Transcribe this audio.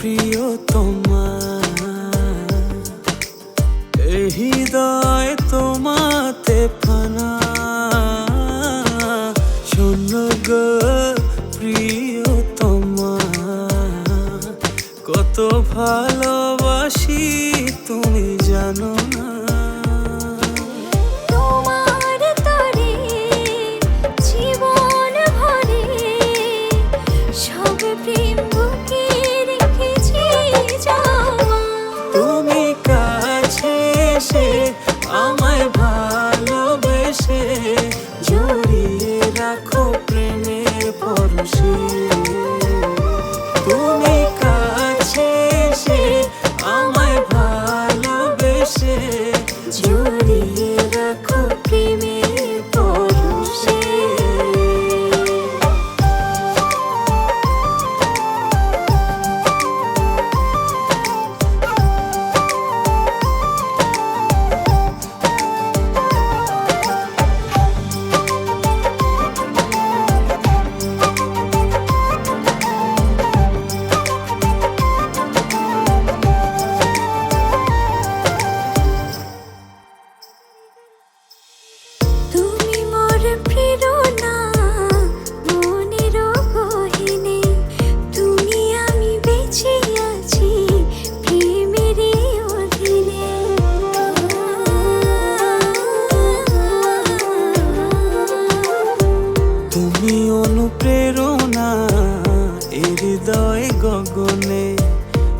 প্রিয় তোমা এই তোমাতে ফানা। শূন্য গো প্রিয় তোমা কত ভালোবাসি তুমি জানো। খুশি। তুমি কাছে এসে আমায় ভালোবেসে জড়িয়ে